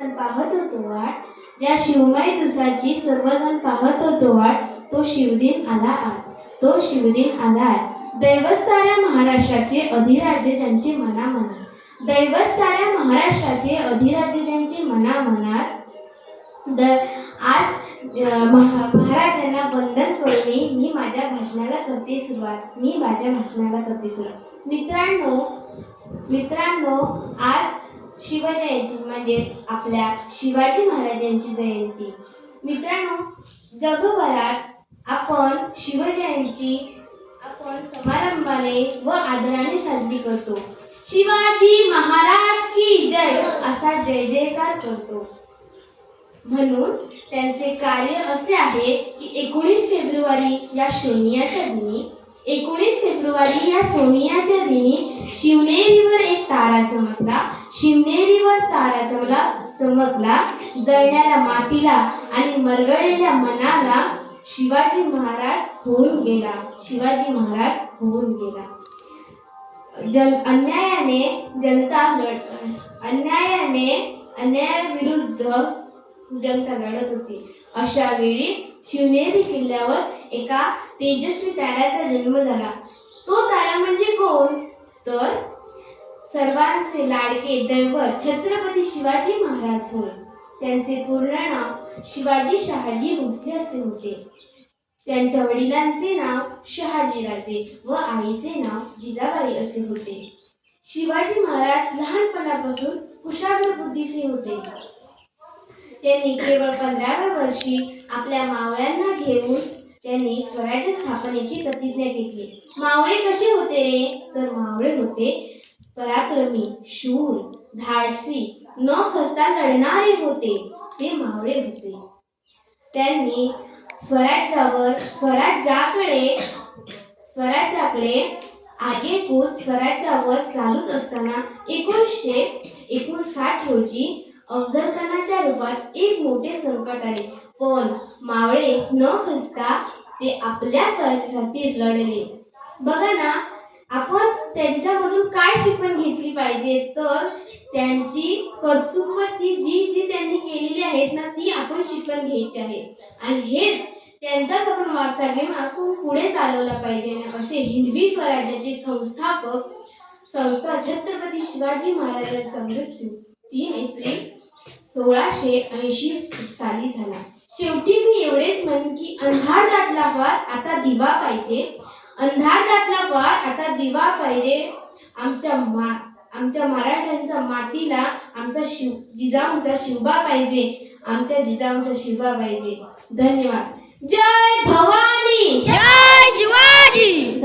पाहत होतो वाट. ज्या शिवमय दिवसाची सर्वजण पाहत होतो वाट तो शिवदिन आला आज तो शिवदिन आला आहे. दैवत साऱ्या महाराष्ट्राचे अधिराज्य ज्यांचे मनामनात. दैवत साऱ्या महाराष्ट्राचे अधिराज्य ज्यांचे मनामनात. द आज महाराजांना वंदन करून मी मी माझ्या भाषणाला करते सुरुवात. मी माझ्या भाषणाला करते सुरुवात. मित्रांनो मित्रांनो आज शिवजयंती म्हणजेच आपल्या शिवाजी महाराजांची जयंती. मित्रांनो जगभरात आपण शिवजयंती आपण समारंभाने व आदराने साजरी करतो. शिवाजी महाराज की जय असा जय जयकार करतो. म्हणून त्यांचे कार्य असे आहे की एकोणीस फेब्रुवारी या शोनियाच्या दिनी एकोणीस फेब्रुवारी या सोनियाच्या दिनी शिवनेरीवर तारा चमकला शिवनेरीवर तारा चमला चमकला जळणाऱ्या मातीला आणि मरगळलेल्या मनाला शिवाजी महाराज होऊन गेला शिवाजी महाराज होऊन गेला. जन अन्यायाने जनता लढ अन्यायाने अन्यायाविरुद्ध जनता लढत होती. अशा वेळी शिवनेरी किल्ल्यावर एका तेजस्वी ताऱ्याचा जन्म झाला. तो तारा म्हणजे कोण? तर सर्वांचे लाडके दैवत छत्रपती शिवाजी महाराज होय. त्यांचे पूर्ण नाव शिवाजी शहाजी भोसले असे होते. त्यांच्या वडिलांचे नाव शहाजीराजे व आईचे नाव जिजाबाई असे होते. शिवाजी महाराज लहानपणापासून कुशाग्र बुद्धीचे होते. त्यांनी केवळ पंधराव्या वर्षी आपल्या मावळ्यांना घेऊन त्यांनी स्वराज्य स्थापनेची प्रतिज्ञा घेतली. मावळे कसे होते? रे तर मावळे होते पराक्रमी शूर धाडसी न खसता लढणारे होते ते मावळे होते. त्यांनी स्वराज्यावर स्वराज्याकडे स्वराज्याकडे आगेकूच स्वराज्यावर चालूच असताना एकोणीसशे एकोणसाठ रोजी अफजलखानाच्या रूपात एक मोठे संकट आले. पण मावळे न खसता ते आपल्या स्वराज्यासाठी लढले. बघा ना आपण त्यांच्यामधून काय शिकवण घेतली पाहिजे? तर त्यांची कर्तृत्व ती जी जी त्यांनी केलेली आहेत ना ती आपण शिकवण घ्यायची आहे. आणि हेच त्यांचाच आपण वारसा घेऊन आपण पुढे चालवला पाहिजे. आणि असे हिंदवी स्वराज्याचे संस्थापक संस्था छत्रपती शिवाजी महाराजांचा मृत्यू तीन एप्रिल सोळाशे ऐंशी साली झाला. शेवटी मी एवढेच म्हणेन की अंधार दाटला आता दिवा पाहिजे. अंधार दाटला फार आता दिवा पाहिजे आमच्या मा आमच्या मराठ्यांचा मातीला आमचा शिव जिजाऊंचा शिवबा पाहिजे. आमच्या जिजाऊंचा शिवबा पाहिजे. धन्यवाद. जय भवानी! जय शिवाजी!